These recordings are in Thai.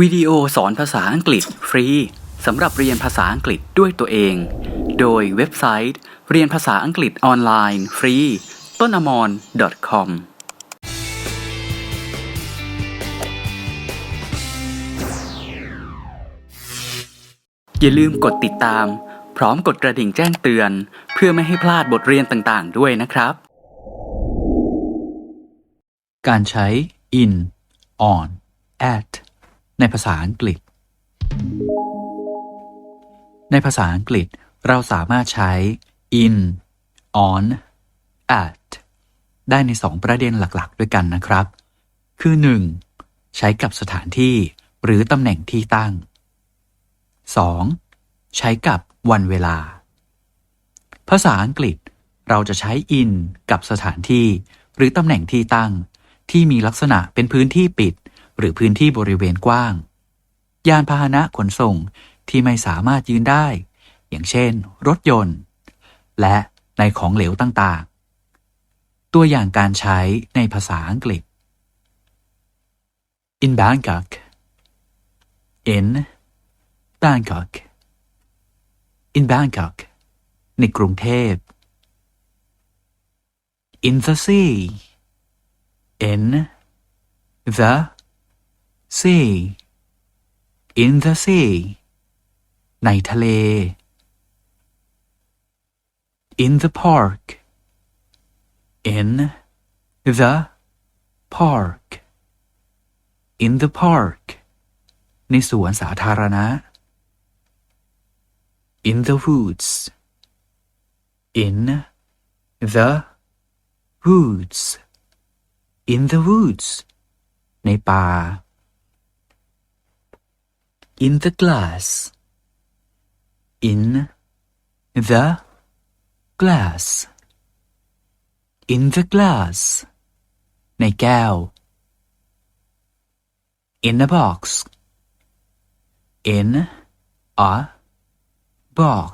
วิดีโอสอนภาษาอังกฤษฟรีสำหรับเรียนภาษาอังกฤษด้วยตัวเอง โดยเว็บไซต์ เรียนภาษาอังกฤษออนไลน์ฟรีต้นอมร .com อย่าลืมกดติดตาม พร้อมกดกระดิ่งแจ้งเตือน เพื่อไม่ให้พลาดบทเรียนต่างๆ ด้วยนะครับ การใช้ in on at ในภาษาอังกฤษ ในภาษาอังกฤษเราสามารถใช้ in on at ได้ในสองประเด็นหลักๆ ด้วยกันนะครับ คือ 1. ใช้กับสถานที่หรือตำแหน่งที่ตั้ง 2. ใช้กับวันเวลา ภาษาอังกฤษเราจะใช้ in กับสถานที่ หรือตำแหน่งที่ตั้ง ที่มีลักษณะเป็นพื้นที่ปิด หรือพื้นที่บริเวณกว้าง ยานพาหนะขนส่งที่ไม่สามารถยืนได้ อย่างเช่น รถยนต์ และในของเหลวต่างๆ ตัวอย่างการใช้ในภาษาอังกฤษ in Bangkok in Bangkok in Bangkok ในกรุงเทพ in the sea in the sea in the sea ในทะเล in the park in the park in the park ในสวนสาธารณะ in the woods in the woods in the woods ในป่า in the glass in the glass in the glass ในแก้ว in a box in a box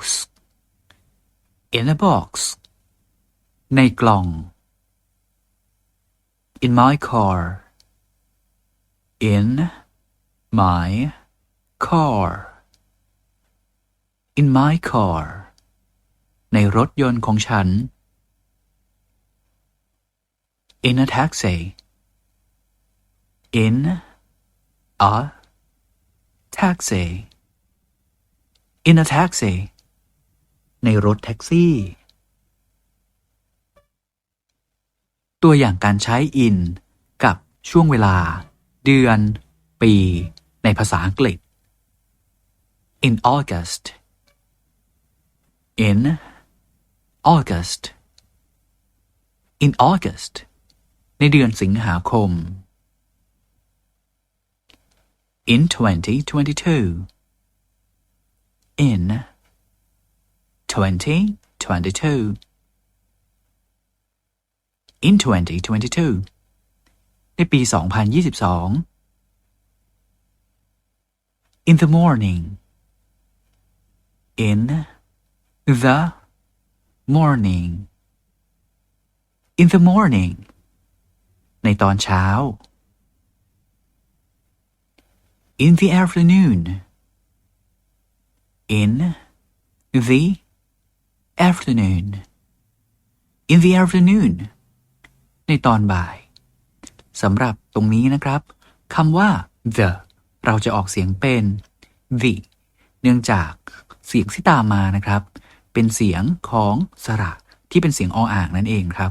in a box ในกล่อง in my car in my car in my car ในรถยนต์ของฉัน in a taxi in a taxi in a taxi ในรถแท็กซี่ ตัวอย่างการใช้ in กับช่วงเวลา เดือน ปี ในภาษาอังกฤษ in August in August in August ในเดือนสิงหาคม in 2022 in 2022 in 2022 ในปี 2022 in the morning in the morning in the morning ในตอนเช้า in the afternoon in the afternoon in the afternoon ในตอนบ่ายสำหรับตรงนี้นะครับคำว่า the เราจะออกเสียงเป็น the เนื่องจาก เสียงที่ตามมานะครับ เป็นเสียงของสระที่เป็นเสียงออ่างนั่นเองครับ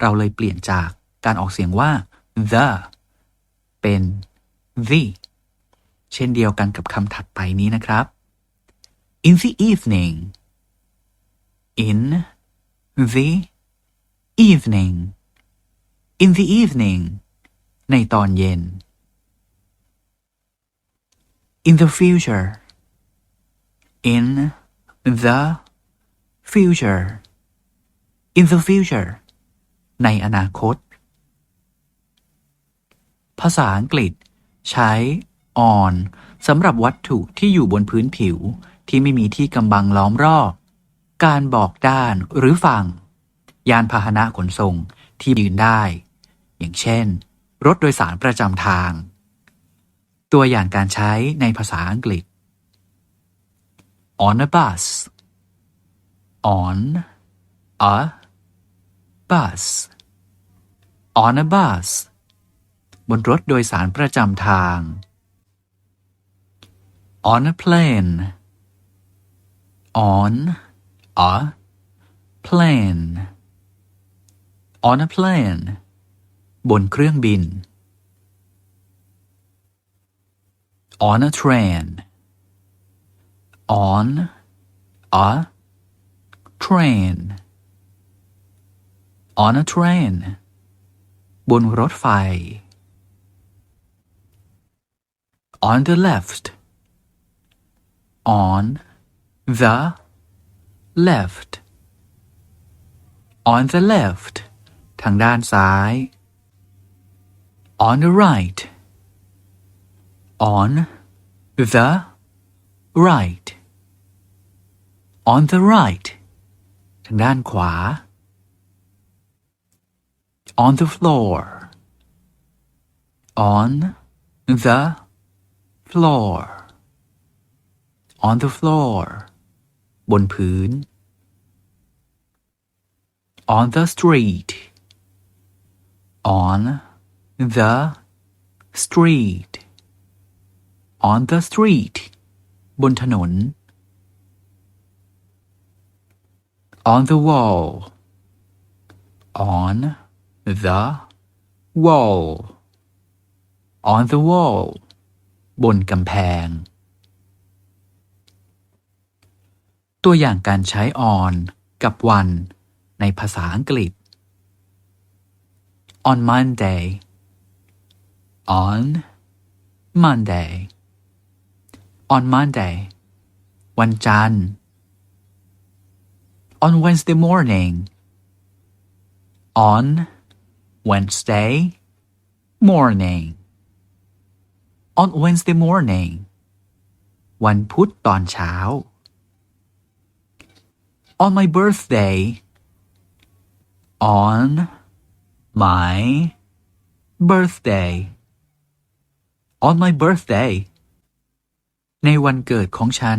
เราเลยเปลี่ยนจากการออกเสียงว่า the เป็น the เช่นเดียวกันกับคำถัดไปนี้นะครับ in the evening in the evening in the evening ในตอนเย็น in the future in the future in the future ในอนาคต ภาษาอังกฤษ ใช้ on สำหรับวัตถุที่อยู่บนพื้นผิวที่ไม่มีที่กำบังล้อมรอบ การบอกด้านหรือฝั่ง ยานพาหนะขนส่งที่ยืนได้ อย่างเช่น รถโดยสารประจำทาง ตัวอย่างการใช้ในภาษาอังกฤษ on a bus on a bus on a bus บนรถโดยสารประจำทาง on a plane on a plane on a plane บนเครื่องบิน on a train on a train on a train บนรถไฟ on the left on the left on the left ทางด้านซ้าย on the right on the right on the right ทางด้านขวา on the floor on the floor on the floor บนพื้น on the street on the street on the street บนถนน on the wall on the wall on the wall บนกำแพง ตัวอย่างการใช้ on กับ one ในภาษาอังกฤษ on Monday on Monday on Monday วันจันทร์ on Wednesday morning on Wednesday morning on Wednesday morning วันพุธตอนเช้า on my birthday on my birthday on my birthday ในวันเกิดของฉัน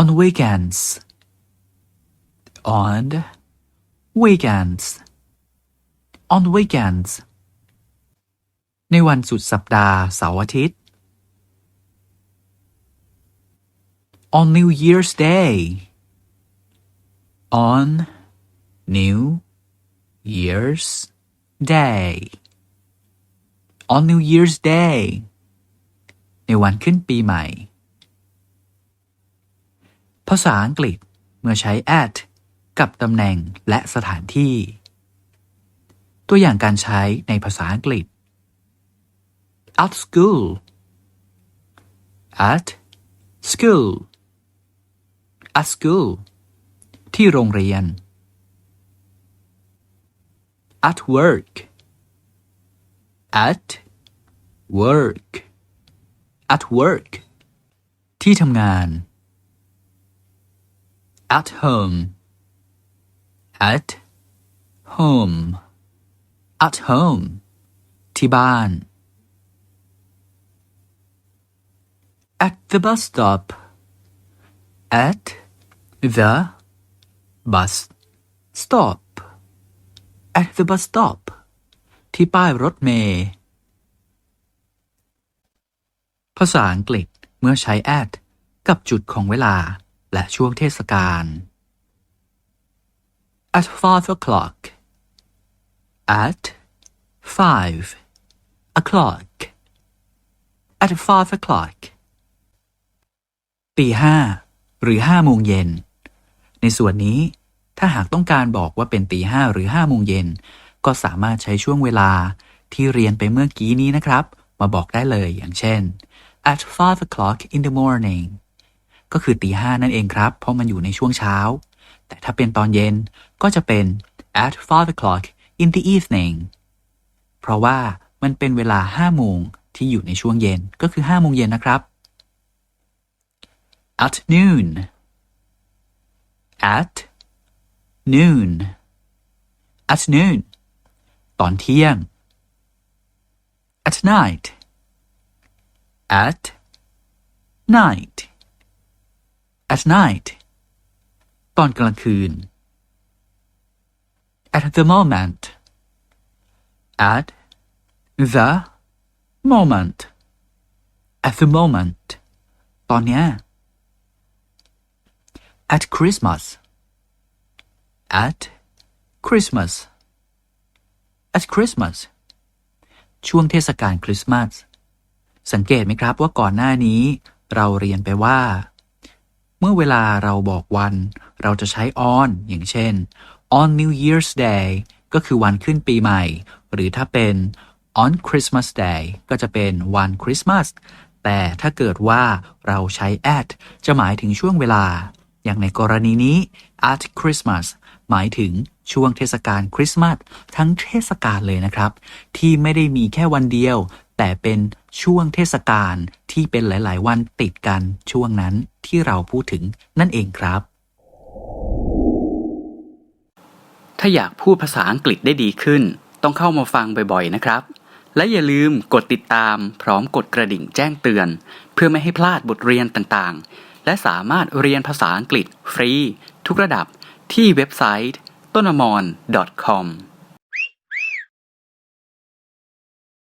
on weekends on weekends on weekends ในวันสุดสัปดาห์เสาร์อาทิตย์ on New Year's Day on New Year's Day on New Year's Day ในวันขึ้นปีใหม่ ภาษาอังกฤษเมื่อใช้ at กับตำแหน่งและสถานที่ ตัวอย่างการใช้ในภาษาอังกฤษ at school at school at school ที่โรงเรียน at work at work at work ที่ทำงาน at home at home at home ที่บ้าน at the bus stop at the bus stop at the bus stop ที่ป้ายรถเมล์ ภาษาอังกฤษเมื่อใช้ at กับจุดของเวลาและช่วงเทศกาล at five o'clock at five o'clock at five o'clock ตีห้าหรือห้าโมงเย็น ในส่วนนี้ถ้าหากต้องการบอกว่าเป็นตีห้าหรือห้าโมงเย็น ก็สามารถใช้ช่วงเวลาที่เรียนไปเมื่อกี้นี้นะครับ มาบอกได้เลยอย่างเช่น at five o'clock in the morning ก็คือตีห้านั่นเองครับ เพราะมันอยู่ในช่วงเช้า แต่ถ้าเป็นตอนเย็นก็จะเป็น at five o'clock in the evening เพราะว่ามันเป็นเวลาห้าโมงที่อยู่ในช่วงเย็นก็คือห้าโมงเย็นนะครับ at noon at noon at noon ตอนเที่ยง at night at night at night ตอนกลางคืน at the moment at the moment at the moment ตอนเนี้ย at Christmas at Christmas at Christmas ช่วงเทศกาลคริสต์มาส สังเกตไหมครับว่าก่อนหน้านี้ เราเรียนไปว่า เมื่อเวลาเราบอกวัน เราจะใช้ on อย่างเช่น on New Year's Day ก็คือวันขึ้นปีใหม่ หรือถ้าเป็น on Christmas Day ก็จะเป็นวันคริสต์มาสแต่ถ้าเกิดว่าเราใช้ at จะหมายถึงช่วงเวลา อย่างในกรณีนี้ at Christmas หมายถึงช่วงเทศกาลคริสต์มาสทั้งเทศกาลเลยนะครับ ที่ไม่ได้มีแค่วันเดียว แต่เป็นช่วงเทศกาลที่เป็นหลาย ๆ วันติดกันช่วงนั้นที่เราพูดถึงนั่นเองครับ ถ้าอยากพูดภาษาอังกฤษได้ดีขึ้น ต้องเข้ามาฟังบ่อย ๆ นะครับ และอย่าลืมกดติดตามพร้อมกดกระดิ่งแจ้งเตือน เพื่อไม่ให้พลาดบทเรียนต่าง ๆ และสามารถเรียนภาษาอังกฤษฟรี ทุกระดับที่เว็บไซต์ต้นมอ .com